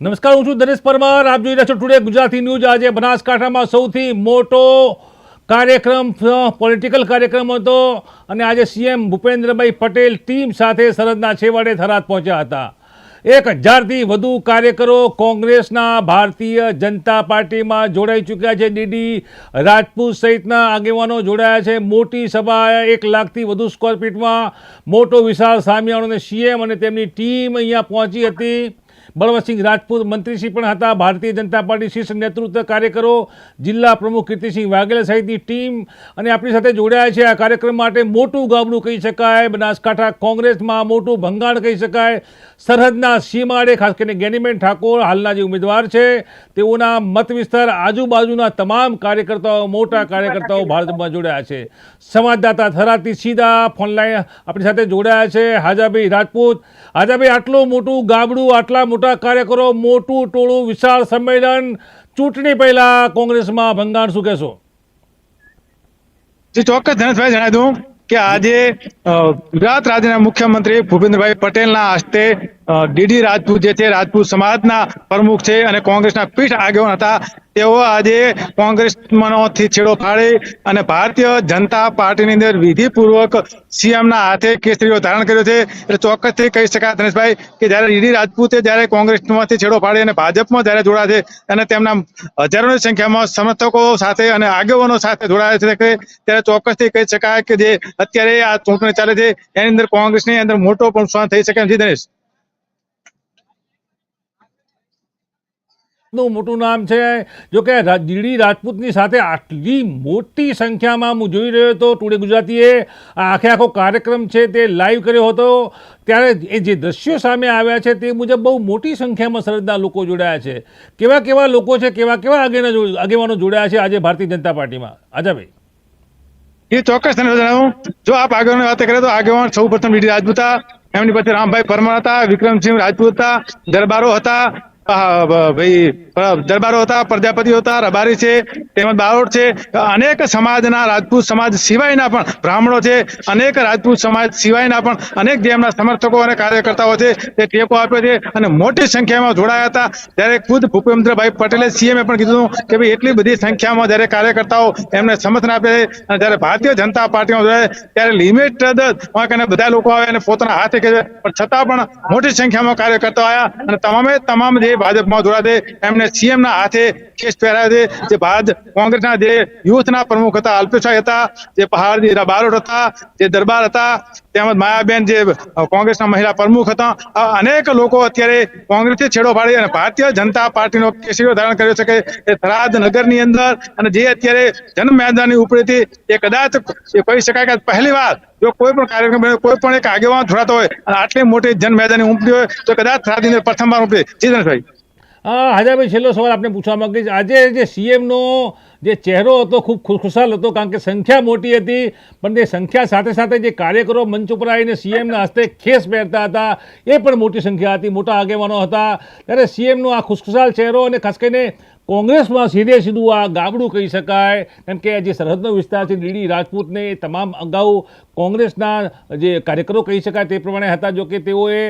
નમસ્કાર, હું છું દરેશ પરમાર. આપ જોઈ રહ્યા છો ટુડે ગુજરાતી ન્યૂઝ. આજે બનાસકાંઠામાં સૌથી મોટો કાર્યક્રમ પોલિટિકલ કાર્યક્રમ હતો અને આજે સીએમ ભૂપેન્દ્રભાઈ પટેલ ટીમ સાથે સરહદના છેવાડે થરાદ પહોંચ્યા હતા. એક હજારથી વધુ કાર્યકરો કોંગ્રેસના ભારતીય જનતા પાર્ટીમાં જોડાઈ ચૂક્યા છે. ડીડી રાજપૂત સહિતના આગેવાનો જોડાયા છે. મોટી સભા એક લાખથી વધુ સ્ક્વેર ફીટમાં મોટો વિશાળ સામિયાણો અને સીએમ અને તેમની ટીમ અહીંયા પહોંચી હતી. બળવંતસિંહ રાજપૂત મંત્રીશ્રી પણ હતા. ભારતીય જનતા પાર્ટી શીર્ષ નેતૃત્વ કાર્યકરો, જિલ્લા પ્રમુખ કીર્તિસિંહ વાઘેલા સહિતની ટીમ અને આપણી સાથે જોડાયા છે. આ કાર્યક્રમ માટે મોટું ગામડું કહી શકાય, બનાસકાંઠા કોંગ્રેસમાં મોટું ભંગાણ કહી શકાય, સરહદના સીમાડે ખાસ કરીને ગેનીબેન ઠાકોર હાલના જે ઉમેદવાર છે, તેઓના મત વિસ્તાર આજુબાજુના તમામ કાર્યકર્તાઓ, મોટા કાર્યકર્તાઓ ભારતમાં જોડાયા છે. સંવાદદાતા થરાતી સીધા ફોનલાઈન આપણી સાથે જોડાયા છે. હાજાભાઈ રાજપૂત, હાજાભાઈ, આટલું મોટું ગાબડું આટલા મોટા કાર્યકરો, મોટું, ટોળું, વિશાળ સંમેલન. ચૂંટણી પહેલા કોંગ્રેસમાં ભંગાણ શું કહેશો? જે, ચોક્કસ ધનેશભાઈ જણાવી દઉં કે આજે ગુજરાત રાજ્યના મુખ્યમંત્રી ભૂપેન્દ્રભાઈ પટેલના હસ્તે ડીડી રાજપૂત જે છે, રાજપૂત સમાજના પ્રમુખ છે અને કોંગ્રેસના પીઠ આગેવાન હતા. તેઓ આજે કોંગ્રેસમાંથી છેડો ફાડી અને ભારતીય જનતા પાર્ટીની અંદર વિધિપૂર્વક સીએમના હાથે કેસરીઓ ધારણ કર્યો છે. એટલે ચોક્કસથી કહી શકાય, ધનેશભાઈ, કે જ્યારે ડીડી રાજપૂતે જ્યારે કોંગ્રેસમાંથી છેડો ફાડી અને ભાજપમાં જ્યારે જોડાયા અને તેમના હજારોની સંખ્યામાં સમર્થકો સાથે અને આગેવાનો સાથે જોડાયા છે ત્યારે ચોક્કસથી કહી શકાય કે જે અત્યારે આ ચૂંટણી ચાલે છે, એની અંદર કોંગ્રેસની અંદર મોટો પણ નુકસાન થઈ શકે એમ છે દિનેશ નું મોટું નામ છે. જો કે રાજપૂતની સાથે આટલી મોટી સંખ્યામાં હું જોઈ રહ્યો હતો. ટુડે ગુજરાતીએ આખે આખો કાર્યક્રમ છે તે લાઈવ કર્યો હતો. ત્યારે એ જે દ્રશ્યો સામે આવ્યા છે તે મુજબ બહુ મોટી સંખ્યામાં સરહદના લોકો જોડાયા છે. કેવા કેવા લોકો છે, કેવા કેવા આગેવાનો આગેવાનો જોડાયા છે આજે ભારતીય જનતા પાર્ટીમાં? અજાભાઈ એ ચોક્કસ તને જણાવું જો આપ આગળ વાત કરીએ તો આગેવાન સૌ પ્રથમ રાજપૂત હતા એમની પાસે રામભાઈ પરમાર હતા, વિક્રમસિંહ રાજપૂત હતા, દરબારો હતા ભાઈ. દરબારો હતા, પ્રજાપતિ હતા, રબારી છે, તેમજ બારોટ છે. અનેક સમાજના રાજપૂત સમાજ સિવાયના પણ બ્રાહ્મણો છે. અનેક રાજપૂત સમાજ સિવાયના પણ અનેક જે એમના સમર્થકો અને કાર્યકર્તાઓ છે. તે ટેકો આપ્યો છે અને મોટી સંખ્યામાં જોડાયા હતા. ત્યારે ખુદ ભૂપેન્દ્રભાઈ પટેલે સીએમએ પણ કીધું કે ભાઈ એટલી બધી સંખ્યામાં જ્યારે કાર્યકર્તાઓ એમને સમર્થન આપે છે અને જ્યારે ભારતીય જનતા પાર્ટીમાં જોડાય ત્યારે લિમિટેડ કને બધા લોકો આવે અને પોતાના હાથે કહે પણ છતાં પણ મોટી સંખ્યામાં કાર્યકર્તાઓ આવ્યા અને તમામે તમામ જે ભાજપમાં જોડાયા એમને સીએમ ના હાથે કેસ પહેરાયો છે. જે ભાજ કોંગ્રેસના જે યુથના પ્રમુખ હતા અલ્પેશ હતા, જે પહાડ બારોટ હતા, જે દરબાર હતા, તેમજ માયાબેન જે કોંગ્રેસના મહિલા પ્રમુખ હતા અનેક લોકો અત્યારે કોંગ્રેસે છેડો પાડી અને ભારતીય જનતા પાર્ટીનો કેસરીઓ ધારણ કર્યો છે કે એ થરાદ નગરની અંદર અને જે અત્યારે જન્મ મેદાનની ઉપરેથી એ કદાચ એ કહી શકાય કે પહેલી વાર જો કોઈ પણ કાર્યક્રમ કોઈ પણ એક આગેવાન જોડાતો હોય અને આટલી મોટી જન મેદાની ઉમટી હોય, તો કદાચ થરાદની અંદર પ્રથમ વાર ઉમટે જી દિનેશભાઈ હા હાજાભાઈ, છેલ્લો સવાલ આપણે પૂછવા માંગીશ. આજે જે સીએમનો જે ચહેરો હતો, ખૂબ ખુશખુશાલ હતો, કારણ કે સંખ્યા મોટી હતી, પણ તે સંખ્યા સાથે સાથે જે કાર્યકરો મંચ ઉપર આવીને સીએમના હસ્તે ખેસ પહેરતા હતા, એ પણ મોટી સંખ્યા હતી, મોટા આગેવાનો હતા. ત્યારે સીએમનો આ ખુશખુશાલ ચહેરો અને ખાસ કરીને કોંગ્રેસમાં સીધે સીધું આ ગાબડું કહી શકાય. કેમ કે જે સરહદનો વિસ્તાર છે, ડીડી રાજપૂતને તમામ અગાઉ કોંગ્રેસના જે કાર્યકરો કહી શકાય તે પ્રમાણે હતા. જો કે તેઓએ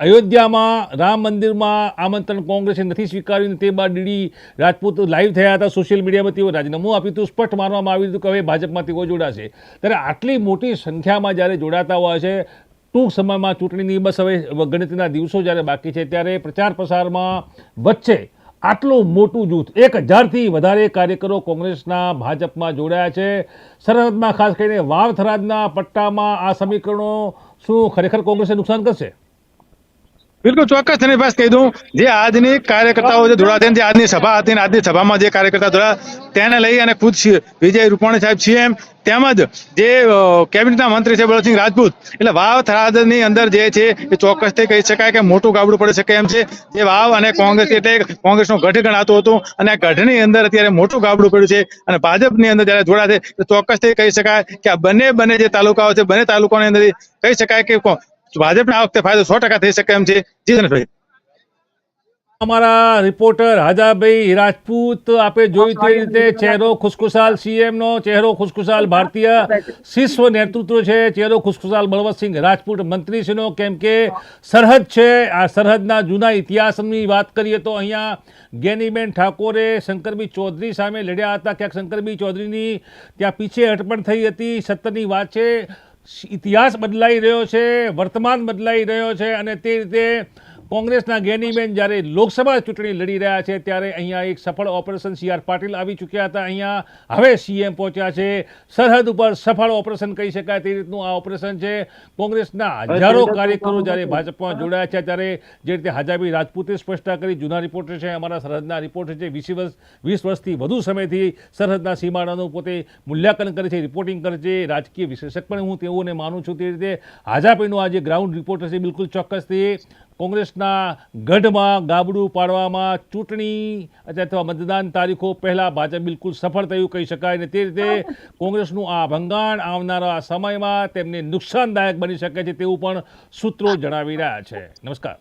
અયોધ્યામાં, રામ મંદિરમાં આમંત્રણ કોંગ્રેસે નથી સ્વીકાર્યું તે બાદ ડીડી રાજપૂત લાઈવ થયા હતા સોશિયલ મીડિયામાં. તેઓ રાજીનામું આપ્યું હતું, સ્પષ્ટ માનવામાં આવ્યું હતું કે હવે ભાજપમાં તેઓ જોડાશે. ત્યારે આટલી મોટી સંખ્યામાં જ્યારે જોડાતા હોય છે, ટૂંક સમયમાં ચૂંટણીની બસ હવે ગણતરીના દિવસો જ્યારે બાકી છે, ત્યારે પ્રચાર પ્રસારમાં વચ્ચે આટલું મોટું જૂથ એક હજારથી વધારે કાર્યકરો કોંગ્રેસના ભાજપમાં જોડાયા છે. સરહદમાં ખાસ કરીને વાવથરાજના પટ્ટામાં આ સમીકરણો શું ખરેખર કોંગ્રેસને નુકસાન કરશે? બિલકુલ ચોક્કસ તને બસ કહી દઉં, જે આજની કાર્યકર્તાઓ જે જોડાયા જે આજની સભા હતી ને આજની સભામાં જે કાર્યકર્તા જોડાયા તેને લઈ અને ખુદ વિજય રૂપાણી સાહેબ સીએમ તેમજ જે કેબિનેટના મંત્રી છે બળસિંહ રાજપૂત, એટલે વાવ થરાદની અંદર જે છે એ ચોક્કસથી કહી શકાય કે મોટું ગાબડું પડી શકે એમ છે. જે વાવ અને કોંગ્રેસ એટલે કોંગ્રેસનો ગઢ ગણાતું હતું અને આ ગઢની અંદર અત્યારે મોટું ગાબડું પડ્યું છે અને ભાજપની અંદર જ્યારે જોડાશે તો ચોક્કસથી કહી શકાય કે આ બંને બંને જે તાલુકાઓ છે, બંને તાલુકાઓની અંદર કહી શકાય કો- ભાજપને આ વખતે ફાયદો સો ટકા થઈ શકે એમ છે. જીતનભાઈ અમારા રિપોર્ટર હાજાભાઈ રાજપૂત આપે જોયું તે રીતે ચહેરો ખુશખુશાલ સીએમનો ચહેરો ખુશખુશાલ ભારતીય શિશ્વ નેતૃત્વ છે ચહેરો ખુશખુશાલ બળવંતસિંહ રાજપૂત મંત્રીશ્રીનો કેમ કે સરહદ છે આ સરહદના જૂના ઇતિહાસની વાત કરીએ તો અહીંયા ગેનીબેન ઠાકોરે શંકરબી ચૌધરી સામે લડ્યા હતા. ક્યાંક શંકરબી ચૌધરીની ત્યાં પીછે હટપણ થઈ હતી સત્તરની વાત છે. ઇતિહાસ બદલાઈ રહ્યો છે વર્તમાન બદલાઈ રહ્યો છે અને તે રીતે કોંગ્રેસના ગેનીબેન જ્યારે લોકસભા ચૂંટણી લડી રહ્યા છે ત્યારે અહીંયા એક સફળ ઓપરેશન સી આર પાટીલ આવી ચૂક્યા હતા. અહીંયા હવે સીએમ પહોંચ્યા છે. સરહદ ઉપર સફળ ઓપરેશન કહી શકાય તે રીતનું આ ઓપરેશન છે. કોંગ્રેસના હજારો કાર્યકરો જ્યારે ભાજપમાં જોડાયા છે ત્યારે જે રીતે હાજાભાઈ રાજપૂતે સ્પષ્ટતા કરી જૂના રિપોર્ટર છે અમારા સરહદના રિપોર્ટર છે વીસ વર્ષ વીસ વર્ષથી વધુ સમયથી સરહદના સીમાડાનું પોતે મૂલ્યાંકન કરે છે રિપોર્ટિંગ કરે છે રાજકીય વિશેષક પણ હું તેઓને માનું છું તે રીતે હાજાભાઈનું આ જે ગ્રાઉન્ડ રિપોર્ટર છે બિલકુલ ચોક્કસથી કોંગ્રેસના ગઢમાં ગાબડું પાડવામાં ચૂંટણી અથવા મતદાન તારીખો પહેલાં ભાજપ બિલકુલ સફળ થયું કહી શકાય અને તે રીતે કોંગ્રેસનું આ ભંગાણ આવનારા સમયમાં તેમને નુકસાનદાયક બની શકે છે તેવું પણ સૂત્રો જણાવી રહ્યા છે. નમસ્કાર.